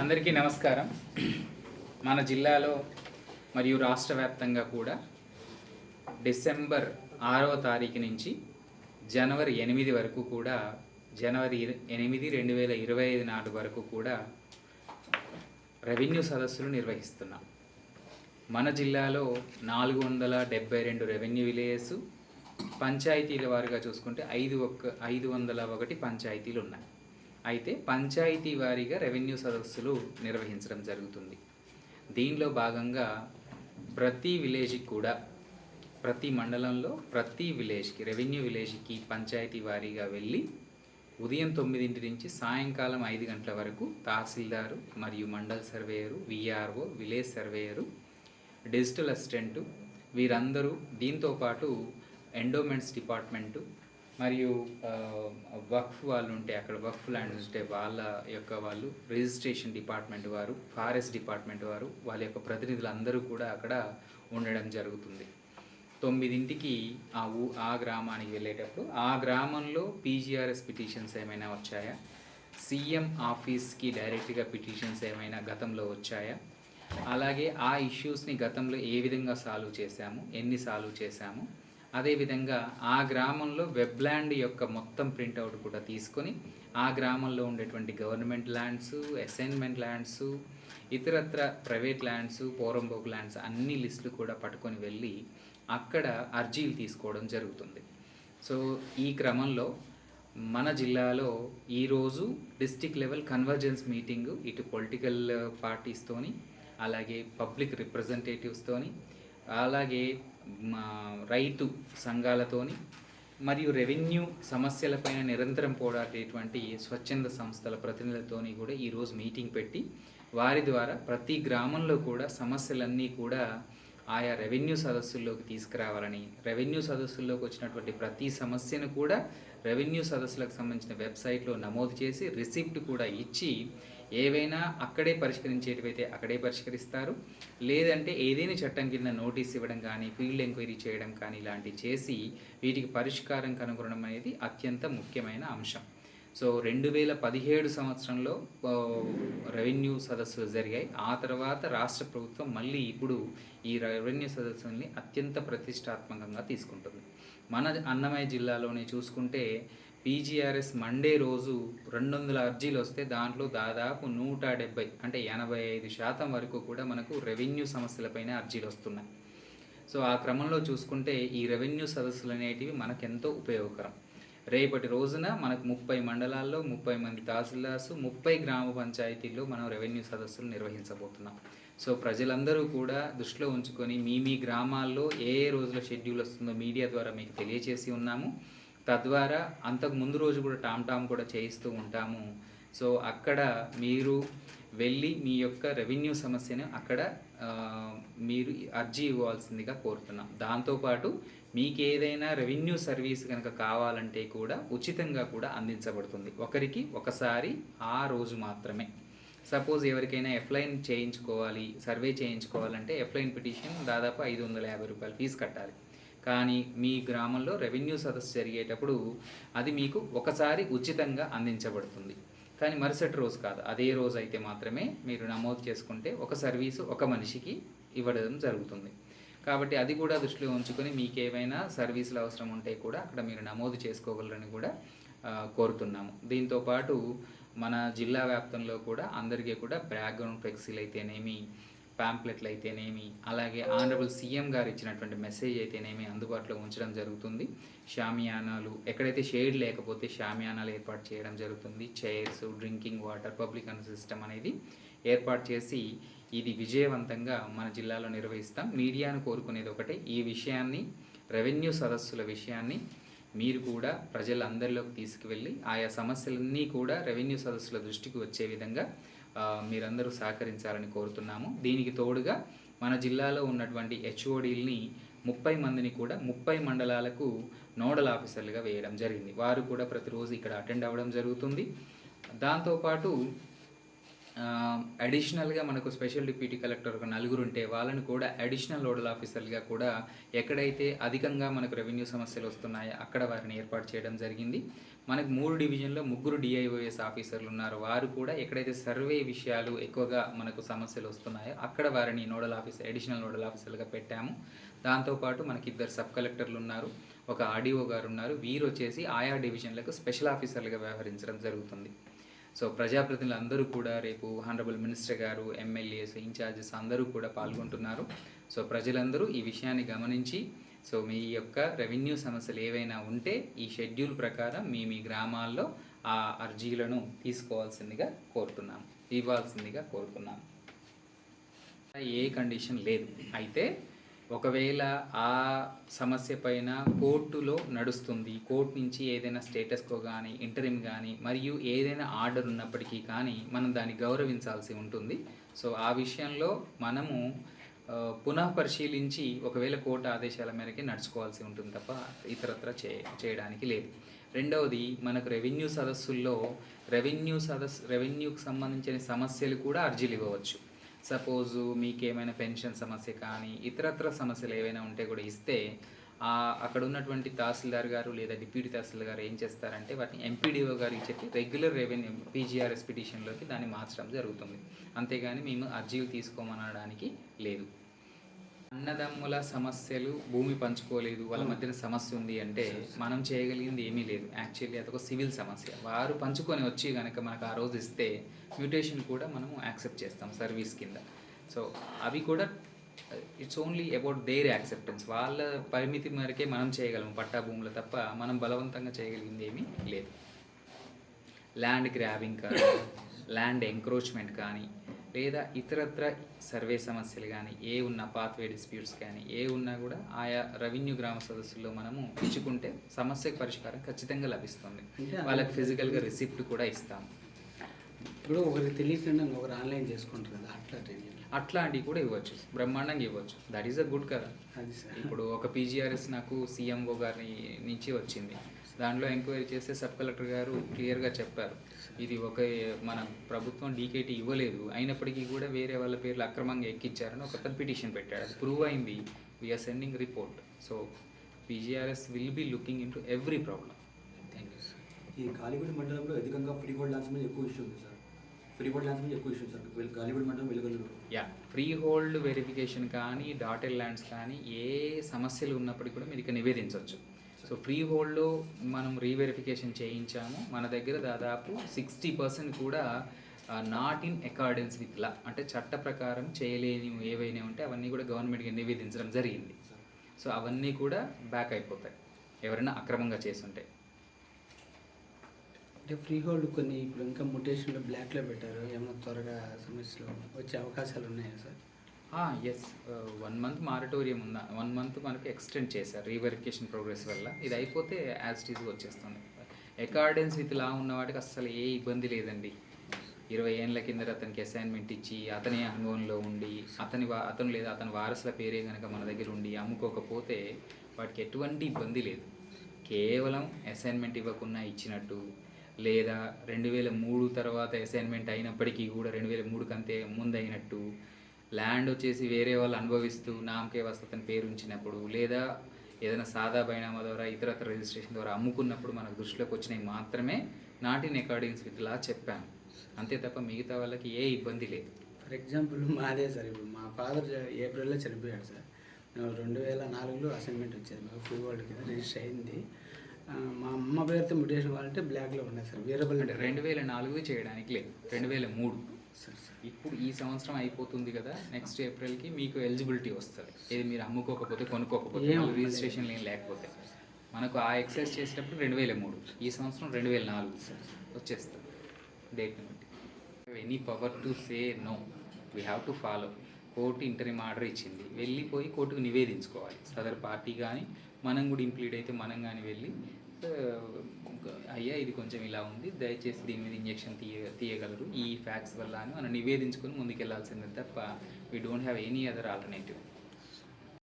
అందరికీ నమస్కారం. మన జిల్లాలో మరియు రాష్ట్ర వ్యాప్తంగా కూడా డిసెంబర్ ఆరవ తారీఖు నుంచి జనవరి ఎనిమిది వరకు కూడా జనవరి ఎనిమిది రెండు వేల ఇరవై ఐదు నాటి వరకు కూడా రెవెన్యూ సదస్సులు నిర్వహిస్తున్నాం. మన జిల్లాలో నాలుగు వందల డెబ్బై రెండు రెవెన్యూ విలేజెస్ పంచాయతీల వారుగా చూసుకుంటే ఐదు ఒక్క ఐదు వందల ఒకటి పంచాయతీలు ఉన్నాయి. అయితే పంచాయతీ వారీగా రెవెన్యూ సదస్సులు నిర్వహించడం జరుగుతుంది. దీనిలో భాగంగా ప్రతి విలేజ్కి కూడా ప్రతి మండలంలో ప్రతి విలేజ్కి రెవెన్యూ విలేజ్కి పంచాయతీ వారీగా వెళ్ళి ఉదయం తొమ్మిదింటి నుంచి సాయంకాలం ఐదు గంటల వరకు తహసీల్దారు మరియు mandal surveyor VRO village surveyor digital assistant వీరందరూ దీంతో పాటు ఎండోమెంట్స్ డిపార్ట్మెంటు మరియు వక్ఫ్ వాళ్ళు ఉంటే అక్కడ వక్ఫ్ ల్యాండ్ ఉంటే వాళ్ళ యొక్క వాళ్ళు రిజిస్ట్రేషన్ డిపార్ట్మెంట్ వారు ఫారెస్ట్ డిపార్ట్మెంట్ వారు వాళ్ళ యొక్క ప్రతినిధులు అందరూ కూడా అక్కడ ఉండడం జరుగుతుంది. తొమ్మిదింటికి ఆ ఊ ఆ గ్రామానికి వెళ్ళేటప్పుడు ఆ గ్రామంలో పీజీఆర్ఎస్ పిటిషన్స్ ఏమైనా వచ్చాయా? సీఎం ఆఫీస్కి డైరెక్ట్గా పిటిషన్స్ ఏమైనా గతంలో వచ్చాయా? అలాగే ఆ ఇష్యూస్ని గతంలో ఏ విధంగా సాల్వ్ చేశాము? ఎన్ని సాల్వ్ చేశాము? అదేవిధంగా ఆ గ్రామంలో వెబ్ల్యాండ్ యొక్క మొత్తం ప్రింట్అవుట్ కూడా తీసుకొని ఆ గ్రామంలో ఉండేటువంటి గవర్నమెంట్ ల్యాండ్స్ అసైన్మెంట్ ల్యాండ్స్ ఇతరత్ర ప్రైవేట్ ల్యాండ్స్ పోరంబోక్ ల్యాండ్స్ అన్ని లిస్టులు కూడా పట్టుకొని వెళ్ళి అక్కడ అర్జీలు తీసుకోవడం జరుగుతుంది. సో ఈ క్రమంలో మన జిల్లాలో ఈరోజు డిస్టిక్ లెవెల్ కన్వర్జెన్స్ మీటింగు ఇటు పొలిటికల్ పార్టీస్తోని అలాగే పబ్లిక్ రిప్రజెంటేటివ్స్తోని అలాగే మా రైతు సంఘాలతోని మరియు రెవెన్యూ సమస్యలపైన నిరంతరం పోరాడేటువంటి స్వచ్ఛంద సంస్థల ప్రతినిధులతోని కూడా ఈరోజు మీటింగ్ పెట్టి వారి ద్వారా ప్రతి గ్రామంలో కూడా సమస్యలన్నీ కూడా ఆయా రెవెన్యూ సదస్సుల్లోకి తీసుకురావాలని రెవెన్యూ సదస్సుల్లోకి వచ్చినటువంటి ప్రతి సమస్యను కూడా రెవెన్యూ సదస్సులకు సంబంధించిన వెబ్సైట్లో నమోదు చేసి రిసిప్ట్ కూడా ఇచ్చి ఏవైనా అక్కడే పరిష్కరించేటివైతే అక్కడే పరిష్కరిస్తారు. లేదంటే ఏదైనా చట్టం కింద నోటీస్ ఇవ్వడం కానీ ఫీల్డ్ ఎంక్వైరీ చేయడం కానీ ఇలాంటివి చేసి వీటికి పరిష్కారం కనుగొనడం అనేది అత్యంత ముఖ్యమైన అంశం. సో రెండు వేల పదిహేడు సంవత్సరంలో రెవెన్యూ సదస్సులు జరిగాయి. ఆ తర్వాత రాష్ట్ర ప్రభుత్వం మళ్ళీ ఇప్పుడు ఈ రెవెన్యూ సదస్సుల్ని అత్యంత ప్రతిష్టాత్మకంగా తీసుకుంటుంది. మన అన్నమయ్య జిల్లాలోనే చూసుకుంటే పీజీఆర్ఎస్ మండే రోజు రెండు వందల అర్జీలు వస్తే దాంట్లో దాదాపు నూట డెబ్బై అంటే ఎనభై ఐదు శాతం వరకు కూడా మనకు రెవెన్యూ సమస్యలపైన అర్జీలు వస్తున్నాయి. సో ఆ క్రమంలో చూసుకుంటే ఈ రెవెన్యూ సదస్సులు అనేటివి మనకెంతో ఉపయోగకరం. రేపటి రోజున మనకు ముప్పై మండలాల్లో ముప్పై మంది తహసీల్దార్స్ ముప్పై గ్రామ పంచాయతీల్లో మనం రెవెన్యూ సదస్సులు నిర్వహించబోతున్నాం. సో ప్రజలందరూ కూడా దృష్టిలో ఉంచుకొని మీ మీ గ్రామాల్లో ఏ ఏ రోజుల షెడ్యూల్ వస్తుందో మీడియా ద్వారా మీకు తెలియజేసి ఉన్నాము. తద్వారా అంతకు ముందు రోజు కూడా టామ్ టామ్ కూడా చేయిస్తూ ఉంటాము. సో అక్కడ మీరు వెళ్ళి మీ యొక్క రెవెన్యూ సమస్యను అక్కడ మీరు అర్జీ ఇవ్వాల్సిందిగా కోరుతున్నాం. దాంతోపాటు మీకు ఏదైనా రెవెన్యూ సర్వీస్ కనుక కావాలంటే కూడా ఉచితంగా కూడా అందించబడుతుంది. ఒకరికి ఒకసారి ఆ రోజు మాత్రమే. సపోజ్ ఎవరికైనా ఎఫ్లైన్ చేయించుకోవాలి సర్వే చేయించుకోవాలంటే ఎఫ్లైన్ పిటిషన్ దాదాపు ఐదు వందల యాభై రూపాయలు ఫీజు కట్టాలి. కానీ మీ గ్రామంలో రెవెన్యూ సదస్సు జరిగేటప్పుడు అది మీకు ఒకసారి ఉచితంగా అందించబడుతుంది. కానీ మరుసటి రోజు కాదు. అదే రోజు అయితే మాత్రమే మీరు నమోదు చేసుకుంటే ఒక సర్వీసు ఒక మనిషికి ఇవ్వడం జరుగుతుంది. కాబట్టి అది కూడా దృష్టిలో ఉంచుకొని మీకు ఏవైనా సర్వీసులు అవసరం ఉంటే కూడా అక్కడ మీరు నమోదు చేసుకోగలరని కూడా కోరుతున్నాము. దీంతో పాటు మన జిల్లా వ్యాప్తంలో కూడా అందరికీ కూడా బ్యాక్గ్రౌండ్ ఫ్లెక్సీలు అయితేనేమి ప్యాంప్లెట్లు అయితేనేమి అలాగే ఆనరబుల్ సీఎం గారు ఇచ్చినటువంటి మెసేజ్ అయితేనేమి అందుబాటులో ఉంచడం జరుగుతుంది. షామియానాలు ఎక్కడైతే షేడ్ లేకపోతే షామియానాలు ఏర్పాటు చేయడం జరుగుతుంది. Chairs drinking water public an system అనేది ఏర్పాటు చేసి ఇది విజయవంతంగా మన జిల్లాలో నిర్వహిస్తాం. మీడియాను కోరుకునేది ఒకటే ఈ విషయాన్ని రెవెన్యూ సదస్సుల విషయాన్ని మీరు కూడా ప్రజలందరిలోకి తీసుకువెళ్ళి ఆయా సమస్యలన్నీ కూడా రెవెన్యూ సదస్సుల దృష్టికి వచ్చే విధంగా మీరందరూ సహకరించాలని కోరుతున్నాము. దీనికి తోడుగా మన జిల్లాలో ఉన్నటువంటి హెచ్ఓడీల్ని ముప్పై మందిని కూడా ముప్పై మండలాలకు నోడల్ ఆఫీసర్లుగా వేయడం జరిగింది. వారు కూడా ప్రతిరోజు ఇక్కడ అటెండ్ అవ్వడం జరుగుతుంది. దాంతోపాటు అడిషనల్గా మనకు స్పెషల్ డిప్యూటీ కలెక్టర్ ఒక నలుగురు ఉంటే వాళ్ళని కూడా అడిషనల్ నోడల్ ఆఫీసర్లుగా కూడా ఎక్కడైతే అధికంగా మనకు రెవెన్యూ సమస్యలు వస్తున్నాయో అక్కడ వారిని ఏర్పాటు చేయడం జరిగింది. మనకు మూడు డివిజన్లో ముగ్గురు డిఐఓఎస్ ఆఫీసర్లు ఉన్నారు. వారు కూడా ఎక్కడైతే సర్వే విషయాలు ఎక్కువగా మనకు సమస్యలు వస్తున్నాయో అక్కడ వారిని నోడల్ ఆఫీసర్ అడిషనల్ నోడల్ ఆఫీసర్లుగా పెట్టాము. దాంతోపాటు మనకి ఇద్దరు సబ్ కలెక్టర్లు ఉన్నారు. ఒక ఆర్డీఓ గారు ఉన్నారు. వీరు వచ్చేసి ఆయా డివిజన్లకు స్పెషల్ ఆఫీసర్లుగా వ్యవహరించడం జరుగుతుంది. సో ప్రజాప్రతినిధులు అందరూ కూడా రేపు హానరబుల్ మినిస్టర్ గారు ఎమ్మెల్యేస్ ఇన్ఛార్జెస్ అందరూ కూడా పాల్గొంటున్నారు. సో ప్రజలందరూ ఈ విషయాన్ని గమనించి సో మీ యొక్క రెవెన్యూ సమస్యలు ఏవైనా ఉంటే ఈ షెడ్యూల్ ప్రకారం మీ మీ గ్రామాల్లో ఆ అర్జీలను తీసుకోవాల్సిందిగా కోరుతున్నాము ఇవ్వాల్సిందిగా కోరుతున్నాము ఏ కండిషన్ లేదు. అయితే ఒకవేళ ఆ సమస్య పైన కోర్టులో నడుస్తుంది కోర్టు నుంచి ఏదైనా స్టేటస్కో కానీ ఇంటరిమ్ కానీ మరియు ఏదైనా ఆర్డర్ ఉన్నప్పటికీ కానీ మనం దాన్ని గౌరవించాల్సి ఉంటుంది. సో ఆ విషయంలో మనము పునః పరిశీలించి ఒకవేళ కోర్టు ఆదేశాల మేరకే నడుచుకోవాల్సి ఉంటుంది తప్ప ఇతరత్ర చే చేయడానికి లేదు. రెండవది మనకు రెవెన్యూ సదస్సుల్లో రెవెన్యూ సదస్సు రెవెన్యూకి సంబంధించిన సమస్యలు కూడా అర్జీలు ఇవ్వవచ్చు. సపోజు మీకు ఏమైనా పెన్షన్ సమస్య కానీ ఇతరత్ర సమస్యలు ఏవైనా ఉంటే కూడా ఇస్తే అక్కడ ఉన్నటువంటి తహసీల్దార్ గారు లేదా డిప్యూటీ తహసీల్దార్ గారు ఏం చేస్తారంటే వాటిని ఎంపీడీఓ గారికి చెప్పి రెగ్యులర్ రెవెన్యూ పీజీఆర్ఎస్ పిటిషన్లోకి దాన్ని మార్చడం జరుగుతుంది. అంతేగాని మేము అర్జీలు తీసుకోమనడానికి లేదు. అన్నదమ్ముల సమస్యలు భూమి పంచుకోలేదు వాళ్ళ మధ్యన సమస్య ఉంది అంటే మనం చేయగలిగింది ఏమీ లేదు. యాక్చువల్లీ అదొక సివిల్ సమస్య. వారు పంచుకొని వచ్చి కనుక మనకు ఆ రోజు ఇస్తే మ్యూటేషన్ కూడా మనము యాక్సెప్ట్ చేస్తాం సర్వీస్ కింద. సో అవి కూడా it's only about their acceptance వాళ్ళ పరిమితి మేరకే మనం చేయగలం పట్టా భూములు తప్ప మనం బలవంతంగా చేయగలిగింది ఏమీ లేదు. ల్యాండ్ గ్రాబింగ్ కానీ ల్యాండ్ ఎంక్రోచ్మెంట్ కానీ లేదా ఇతరత్ర సర్వే సమస్యలు కానీ ఏ ఉన్న పాత్వే డిస్ప్యూట్స్ కానీ ఏ ఉన్నా కూడా ఆయా రెవెన్యూ గ్రామ సదస్సుల్లో మనము ఇచ్చుకుంటే సమస్యకు పరిష్కారం ఖచ్చితంగా లభిస్తుంది. వాళ్ళకి ఫిజికల్గా రిసిప్ట్ కూడా ఇస్తాము ఇప్పుడు ఒకరికి తెలియకుండా ఇంకొకరు ఆన్లైన్ చేసుకుంటారు కదా అట్లా అట్లాంటివి కూడా ఇవ్వచ్చు బ్రహ్మాండంగా ఇవ్వచ్చు. దట్ ఈస్ అ గుడ్ కదా. ఇప్పుడు ఒక పీజీఆర్ఎస్ నాకు సీఎంఓ గారి నుంచి వచ్చింది. దాంట్లో ఎంక్వైరీ చేస్తే సబ్ కలెక్టర్ గారు క్లియర్గా చెప్పారు. ఇది ఒక మన ప్రభుత్వం డీకేటీ ఇవ్వలేదు. అయినప్పటికీ కూడా వేరే వాళ్ళ పేర్లు అక్రమంగా ఎక్కించారని ఒక పిటిషన్ పెట్టాడు అది ప్రూవ్ అయింది. We're sending report so PGRS will be looking in to every problem thank you sir ఈ గాలిగూడ మండలంలో అధికంగా ఫ్రీ హోల్డ్ ల్యాండ్స్ మీద ఎక్కువ ఇష్యూ ఉంది సార్. ఫ్రీ హోల్డ్ ల్యాండ్స్ మీద ఎక్కువ issue sir. Galiguda mandal Velugaluru yeah freehold verification కానీ dotted lands కానీ ఏ సమస్యలు ఉన్నప్పటికీ కూడా మీరు ఇక నివేదించవచ్చు. సో ఫ్రీ హోల్డ్లో మనం రీవెరిఫికేషన్ చేయించాము. మన దగ్గర దాదాపు సిక్స్టీ పర్సెంట్ కూడా not in accordance with law అంటే చట్ట ప్రకారం చేయలేని ఏవైనా ఉంటే అవన్నీ కూడా గవర్నమెంట్కి నివేదించడం జరిగింది. సో అవన్నీ కూడా బ్యాక్ అయిపోతాయి. ఎవరైనా అక్రమంగా చేస్తుంటే. అంటే ఫ్రీ హోల్డ్ కొన్ని ఇప్పుడు ఇంకా ముటేషన్లో బ్లాక్లో పెట్టారు. ఏమైనా త్వరగా సమస్యలు వచ్చే అవకాశాలు ఉన్నాయా sir? Yes one month moratorium ఉందా? వన్ మంత్ మనకి ఎక్స్టెండ్ చేశారు రీవెరిఫికేషన్ ప్రోగ్రెస్ వల్ల. ఇది అయిపోతే యాజ్ ఇట్ వచ్చేస్తుంది. అకార్డెన్స్ విత్ లా ఉన్న వాటికి అస్సలు ఏ ఇబ్బంది లేదండి. ఇరవై ఏళ్ళ కింద అతనికి అసైన్మెంట్ ఇచ్చి అతని అనుభవంలో ఉండి అతని వా అతను లేదా అతని వారసుల పేరే కనుక మన దగ్గర ఉండి అమ్ముకోకపోతే వాటికి ఎటువంటి ఇబ్బంది లేదు. కేవలం అసైన్మెంట్ ఇవ్వకుండా ఇచ్చినట్టు లేదా రెండు వేల మూడు తర్వాత అసైన్మెంట్ అయినప్పటికీ కూడా రెండు వేల మూడు కంటే ముందైనట్టు ల్యాండ్ వచ్చేసి వేరే వాళ్ళు అనుభవిస్తూ నామకే వసతని పేరు ఉంచినప్పుడు లేదా ఏదైనా సాదా బైనామా ద్వారా ఇతరత్ర రిజిస్ట్రేషన్ ద్వారా అమ్ముకున్నప్పుడు మనకు దృష్టిలోకి వచ్చినవి మాత్రమే not in accordance with law చెప్పాను. అంతే తప్ప మిగతా వాళ్ళకి ఏ ఇబ్బంది లేదు. ఫర్ ఎగ్జాంపుల్ మాదే సార్ ఇప్పుడు మా ఫాదర్ ఏప్రిల్లో చనిపోయాడు సార్. రెండు వేల నాలుగులో అసైన్మెంట్ వచ్చేది మాకు ఫ్రీ హోల్డ్ కింద రిజిస్టర్ అయింది. మా అమ్మ పేరుతో ముటేషన్ కావాలంటే బ్లాక్లో ఉన్నాయి సార్ వేరబుల్ అంటే రెండు వేల నాలుగు చేయడానికి లేదు రెండు వేల మూడు. ఇప్పుడు ఈ సంవత్సరం అయిపోతుంది కదా నెక్స్ట్ ఏప్రిల్కి మీకు ఎలిజిబిలిటీ వస్తుంది. ఇది మీరు అమ్ముకోకపోతే కొనుక్కోకపోతే రిజిస్ట్రేషన్ ఏం లేకపోతే. మనకు ఆ ఎక్సైజ్ చేసేటప్పుడు రెండు వేల మూడు. ఈ సంవత్సరం రెండు వేల నాలుగు వచ్చేస్తుంది డేట్ బట్టి. Any power to say no we have to follow court interim order ఇచ్చింది. వెళ్ళిపోయి కోర్టుకు నివేదించుకోవాలి. సదర్ పార్టీ కానీ మనం కూడా ఇంప్లీడ్ అయితే మనం కానీ వెళ్ళి ఆ, అయ్యా ఇది కొంచెం ఇలా ఉంది దయచేసి దీని మీద ఇంజెక్షన్ తీయ తీయగలరు ఈ ఫ్యాక్ట్స్ వల్ల అని మనం నివేదించుకొని ముందుకెళ్ళాల్సిందే తప్ప we don't have any other alternative